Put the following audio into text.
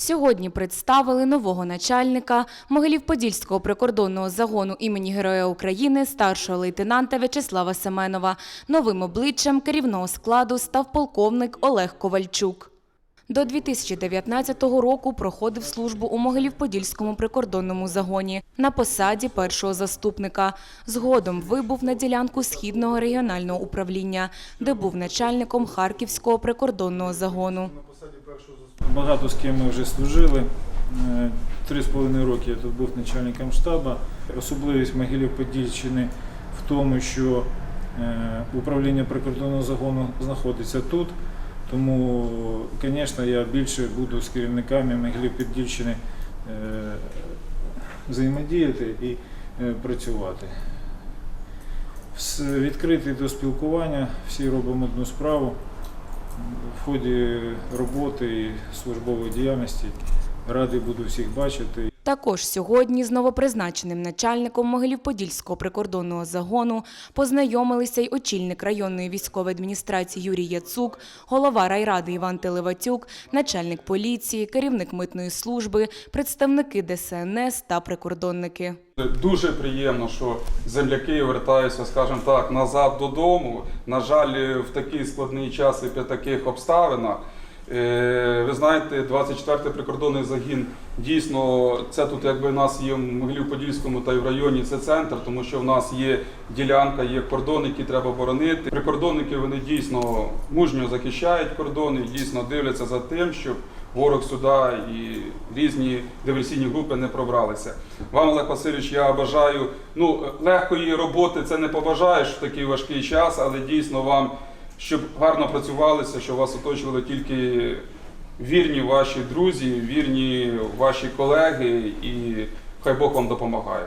Сьогодні представили нового начальника Могилів-Подільського прикордонного загону імені Героя України старшого лейтенанта В'ячеслава Семенова. Новим обличчям керівного складу став полковник Олег Ковальчук. До 2019 року проходив службу у Могилів-Подільському прикордонному загоні на посаді першого заступника. Згодом вибув на ділянку Східного регіонального управління, де був начальником Харківського прикордонного загону. Багато з ким ми вже служили. Е, Три з половиною роки я тут був начальником штабу. Особливість Могилів-Подільщини в тому, що е, управління прикордонного загону знаходиться тут. Тому, звісно, я більше буду з керівниками Могилів-Подільщини е, взаємодіяти і працювати. Відкритий до спілкування, всі робимо одну справу в ході роботи і службової діяльності. Радий буду всіх бачити. Також сьогодні з новопризначеним начальником Могилів-Подільського прикордонного загону познайомилися й очільник районної військової адміністрації Юрій Яцук, голова райради Іван Телеватюк, начальник поліції, керівник митної служби, представники ДСНС та прикордонники. Дуже приємно, що земляки вертаються, скажімо так, назад додому. На жаль, в такий складний час і при таких обставинах. Е, Ви знаєте, 24-й прикордонний загін дійсно це тут, якби в нас є в Могилів-Подільському та й в районі це центр, тому що в нас є ділянка, є кордон, який треба боронити. Прикордонники вони дійсно мужньо захищають кордони, дійсно дивляться за тим, щоб ворог сюди і різні диверсійні групи не пробралися. Вам, Олег Васильович, я бажаю ну, легкої роботи, це не побажаєш в такий важкий час, але дійсно вам, щоб гарно працювалися, щоб вас оточували тільки вірні ваші друзі, вірні ваші колеги, і хай Бог вам допомагає.